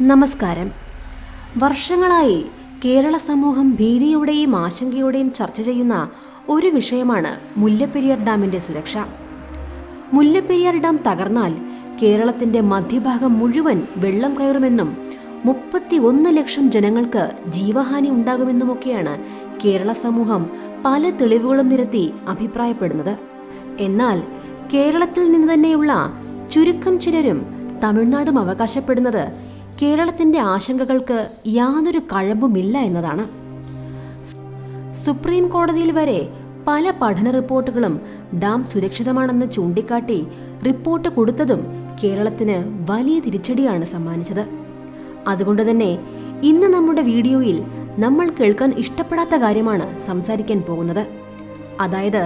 നമസ്കാരം. വർഷങ്ങളായി കേരള സമൂഹം ഭീതിയോടെയും ആശങ്കയോടെയും ചർച്ച ചെയ്യുന്ന ഒരു വിഷയമാണ് മുല്ലപ്പെരിയാർ ഡാമിന്റെ സുരക്ഷ. മുല്ലപ്പെരിയാർ ഡാം തകർന്നാൽ കേരളത്തിന്റെ മധ്യഭാഗം മുഴുവൻ വെള്ളം കയറുമെന്നും മുപ്പത്തി ഒന്ന് ലക്ഷം ജനങ്ങൾക്ക് ജീവഹാനി ഉണ്ടാകുമെന്നുമൊക്കെയാണ് കേരള സമൂഹം പല തെളിവുകളും നിരത്തി അഭിപ്രായപ്പെടുന്നത്. എന്നാൽ കേരളത്തിൽ നിന്ന് തന്നെയുള്ള ചുരുക്കം ചിലരും തമിഴ്നാടും അവകാശപ്പെടുന്നത് കേരളത്തിന്റെ ആശങ്കകൾക്ക് യാതൊരു കഴമ്പുമില്ല എന്നതാണ്. സുപ്രീം കോടതിയിൽ വരെ പല പഠന റിപ്പോർട്ടുകളും ഡാം സുരക്ഷിതമാണെന്ന് ചൂണ്ടിക്കാട്ടി റിപ്പോർട്ട് കൊടുത്തതും കേരളത്തിന് വലിയ തിരിച്ചടിയാണ് സമ്മാനിച്ചത്. അതുകൊണ്ട് തന്നെ ഇന്ന് നമ്മുടെ വീഡിയോയിൽ നമ്മൾ കേൾക്കാൻ ഇഷ്ടപ്പെടാത്ത കാര്യമാണ് സംസാരിക്കാൻ പോകുന്നത്. അതായത്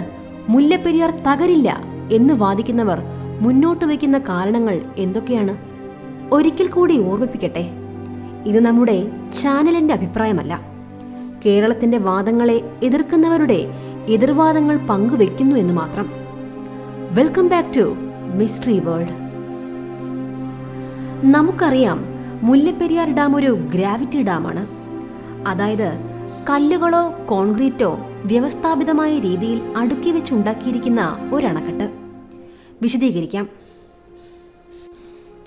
മുല്ലപ്പെരിയാർ തകരില്ല എന്ന് വാദിക്കുന്നവർ മുന്നോട്ട് വയ്ക്കുന്ന കാരണങ്ങൾ എന്തൊക്കെയാണ്? ഒരിക്കൽ കൂടി ഓർമ്മിപ്പിക്കട്ടെ. ഇത് നമ്മുടെ ചാനലിന്റെ അഭിപ്രായമല്ല. കേരളത്തിന്റെ വാദങ്ങളെ എതിർക്കുന്നവരുടെ എതിർവാദങ്ങൾ പങ്കുവെക്കുന്നു എന്ന് മാത്രം. Welcome back to mystery world നമുക്കറിയാം മുല്ലപ്പെരിയാർ ഡാം ഒരു ഗ്രാവിറ്റി ഡാമാണ്. അതായത് കല്ലുകളോ കോൺക്രീറ്റോ വ്യവസ്ഥാപിതമായ രീതിയിൽ അടുക്കി വെച്ചുണ്ടാക്കിയിരിക്കുന്ന ഒരണക്കെട്ട്. വിശദീകരിക്കാം.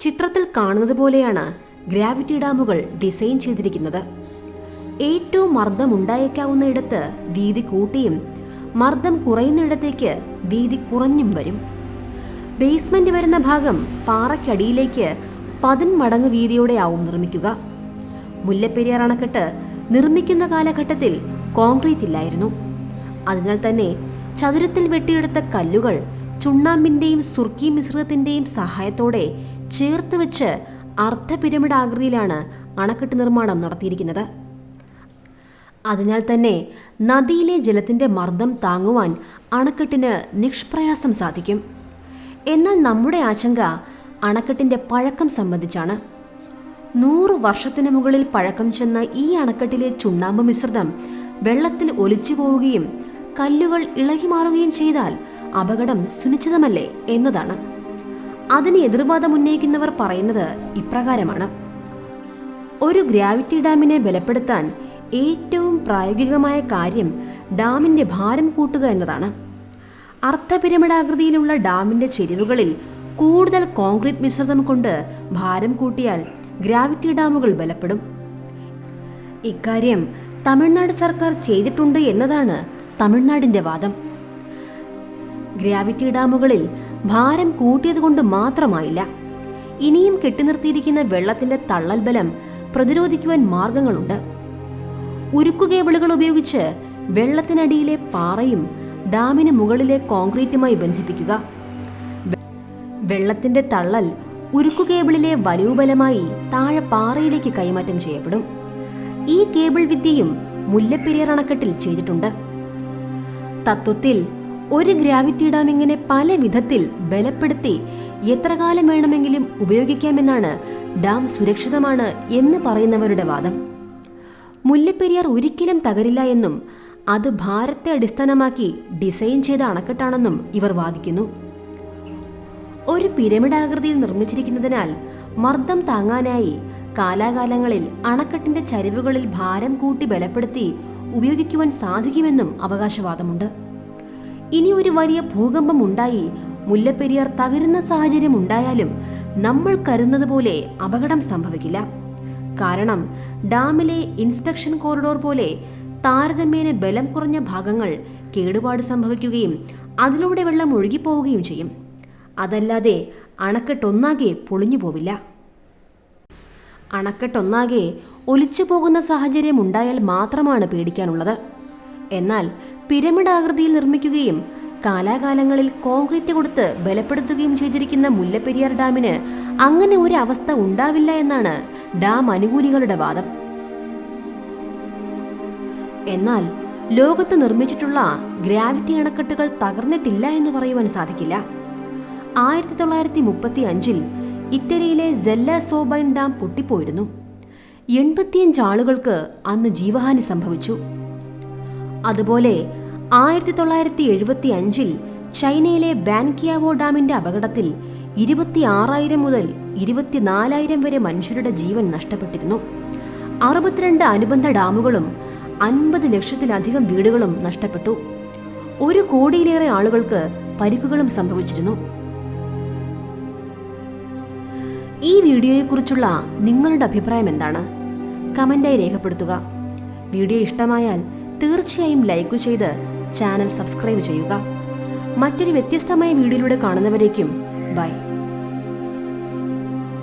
ചിത്രത്തിൽ കാണുന്നത് പോലെയാണ് ഗ്രാവിറ്റി ഡാമുകൾ ഡിസൈൻ ചെയ്തിരിക്കുന്നത്. ഏറ്റവും മർദ്ദം ഉണ്ടായേക്കാവുന്ന ഇടത്ത് വീതി കൂട്ടിയും മർദ്ദം കുറയുന്നിടത്തേക്ക് വീതി കുറഞ്ഞും വരും. ബേസ്മെന്റ് വരുന്ന ഭാഗം പാറയ്ക്കടിയിലേക്ക് പതിന്മടങ്ങ് വീതിയോടെ ആവും നിർമ്മിക്കുക. മുല്ലപ്പെരിയാർ അണക്കെട്ട് നിർമ്മിക്കുന്ന കാലഘട്ടത്തിൽ കോൺക്രീറ്റ് ഇല്ലായിരുന്നു അതിനാൽ തന്നെ ചതുരത്തിൽ വെട്ടിയെടുത്ത കല്ലുകൾ ചുണ്ണാമ്പിന്റെയും സുർക്കി മിശ്രിതത്തിന്റെയും സഹായത്തോടെ ചേർത്ത് വെച്ച് അർദ്ധ പിരമിഡ് ആകൃതിയിലാണ് അണക്കെട്ട് നിർമ്മാണം നടത്തിയിരിക്കുന്നത്. അതിനാൽ തന്നെ നദിയിലെ ജലത്തിന്റെ മർദ്ദം താങ്ങുവാൻ അണക്കെട്ടിന് നിഷ്പ്രയാസം സാധിക്കും. എന്നാൽ നമ്മുടെ ആശങ്ക അണക്കെട്ടിന്റെ പഴക്കം സംബന്ധിച്ചാണ്. നൂറു വർഷത്തിന് മുകളിൽ പഴക്കം ചെന്ന ഈ അണക്കെട്ടിലെ ചുണ്ണാമ്പ് മിശ്രിതം വെള്ളത്തിൽ ഒലിച്ചു പോവുകയും കല്ലുകൾ ഇളകി മാറുകയും ചെയ്താൽ അപകടം സുനിശ്ചിതമല്ലേ എന്നതാണ്. അതിന് എതിർവാദം ഉന്നയിക്കുന്നവർ പറയുന്നത് ഇപ്രകാരമാണ്. ഒരു ഗ്രാവിറ്റി ഡാമിനെ ബലപ്പെടുത്താൻ ഏറ്റവും പ്രായോഗികമായ കാര്യം ഡാമിന്റെ ഭാരം കൂട്ടുക എന്നതാണ്. അർദ്ധപിരമിഡാകൃതിയിലുള്ള ഡാമിന്റെ ചെരിവുകളിൽ കൂടുതൽ കോൺക്രീറ്റ് മിശ്രിതം കൊണ്ട് ഭാരം കൂട്ടിയാൽ ഗ്രാവിറ്റി ഡാമുകൾ ബലപ്പെടും. ഇക്കാര്യം തമിഴ്നാട് സർക്കാർ ചെയ്തിട്ടുണ്ട് എന്നതാണ് തമിഴ്നാടിന്റെ വാദം. ഗ്രാവിറ്റി ഡാമുകളിൽ ഭാരം കൂട്ടിയതുകൊണ്ട് മാത്രമായില്ല. ഇനിയും കെട്ടിനിർത്തിയിരിക്കുന്ന വെള്ളത്തിന്റെ തള്ളൽ ബലം പ്രതിരോധിക്കുവാൻ മാർഗങ്ങളുണ്ട്. ഉരുക്കുകേബിളുകൾ ഉപയോഗിച്ച് വെള്ളത്തിനടിയിലെ പാറയും ഡാമിന് മുകളിലെ കോൺക്രീറ്റുമായി ബന്ധിപ്പിക്കുക. വെള്ളത്തിന്റെ തള്ളൽ ഉരുക്കുകേബിളിലെ കേബിളിലെ താഴെ പാറയിലേക്ക് കൈമാറ്റം ചെയ്യപ്പെടും. ഈ കേബിൾ വിദ്യയും മുല്ലപ്പെരിയാർ അണക്കെട്ടിൽ ചെയ്തിട്ടുണ്ട്. തത്വത്തിൽ ഒരു ഗ്രാവിറ്റി ഡാം ഇങ്ങനെ പല വിധത്തിൽ ബലപ്പെടുത്തി എത്ര കാലം വേണമെങ്കിലും ഉപയോഗിക്കാമെന്നാണ് ഡാം സുരക്ഷിതമാണ് എന്ന് പറയുന്നവരുടെ വാദം. മുല്ലപ്പെരിയാർ ഒരിക്കലും തകരില്ല എന്നും അത് ഭാരത്തെ അടിസ്ഥാനമാക്കി ഡിസൈൻ ചെയ്ത അണക്കെട്ടാണെന്നും ഇവർ വാദിക്കുന്നു. ഒരു പിരമിഡ് ആകൃതിയിൽ നിർമ്മിച്ചിരിക്കുന്നതിനാൽ മർദ്ദം താങ്ങാനായി കാലാകാലങ്ങളിൽ അണക്കെട്ടിന്റെ ചരിവുകളിൽ ഭാരം കൂട്ടി ബലപ്പെടുത്തി ഉപയോഗിക്കുവാൻ സാധിക്കുമെന്നും അവകാശവാദമുണ്ട്. ഇനി ഒരു വലിയ ഭൂകമ്പം ഉണ്ടായി. മുല്ലപ്പെരിയാർ തകരുന്ന സാഹചര്യം ഉണ്ടായാലും നമ്മൾ കരുതുന്നത് പോലെ അപകടം സംഭവിക്കില്ല. കാരണം ഡാമിലെ ഇൻസ്പെക്ഷൻ കോറിഡോർ പോലെ താരതമ്യേന ബലം കുറഞ്ഞ ഭാഗങ്ങൾ കേടുപാട് സംഭവിക്കുകയും അതിലൂടെ വെള്ളം ഒഴുകിപ്പോവുകയും ചെയ്യും. അതല്ലാതെ അണക്കെട്ടൊന്നാകെ പൊളിഞ്ഞു പോവില്ല. അണക്കെട്ടൊന്നാകെ ഒലിച്ചു പോകുന്ന സാഹചര്യം ഉണ്ടായാൽ മാത്രമാണ് പേടിക്കാനുള്ളത്. എന്നാൽ പിരമിഡ് ആകൃതിയിൽ നിർമ്മിക്കുകയും കാലാകാലങ്ങളിൽ കോൺക്രീറ്റ് കൊടുത്ത് ബലപ്പെടുത്തുകയും ചെയ്തിരിക്കുന്ന മുല്ലപ്പെരിയാർ ഡാമിന് അങ്ങനെ ഒരു അവസ്ഥ ഉണ്ടാവില്ല എന്നാണ് ഡാം അനുകൂലികളുടെ വാദം. എന്നാൽ ലോകത്ത് നിർമ്മിച്ചിട്ടുള്ള ഗ്രാവിറ്റി അണക്കെട്ടുകൾ തകർന്നിട്ടില്ല എന്ന് പറയുവാൻ സാധിക്കില്ല. ആയിരത്തി തൊള്ളായിരത്തി മുപ്പത്തി അഞ്ചിൽ ഇറ്റലിയിലെ ജെല്ല സോബൈൻ ഡാം പൊട്ടിപ്പോയിരുന്നു. എൺപത്തിയഞ്ച് ആളുകൾക്ക് അന്ന് ജീവഹാനി സംഭവിച്ചു. അതുപോലെ ആയിരത്തി തൊള്ളായിരത്തി എഴുപത്തി അഞ്ചിൽ ചൈനയിലെ ബാൻകിയാവോ ഡാമിന്റെ അപകടത്തിൽ ഇരുപത്തി ആറായിരം മുതൽ ഇരുപത്തിനാലായിരം വരെ മനുഷ്യരുടെ ജീവൻ നഷ്ടപ്പെട്ടിരുന്നു. അറുപത്തിരണ്ട് അനുബന്ധ ഡാമുകളും അൻപത് ലക്ഷത്തിലധികം വീടുകളും നഷ്ടപ്പെട്ടു. ഒരു കോടിയിലേറെ ആളുകൾക്ക് പരിക്കുകളും സംഭവിച്ചിരുന്നു. ഈ വീഡിയോയെക്കുറിച്ചുള്ള നിങ്ങളുടെ അഭിപ്രായം എന്താണ്? കമന്റായി രേഖപ്പെടുത്തുക. വീഡിയോ ഇഷ്ടമായാൽ തീർച്ചയായും ലൈക്ക് ചെയ്ത് ചാനൽ സബ്സ്ക്രൈബ് ചെയ്യുക. മറ്റൊരു വ്യത്യസ്തമായ വീഡിയോയിലൂടെ കാണുന്നവരേക്കും ബൈ.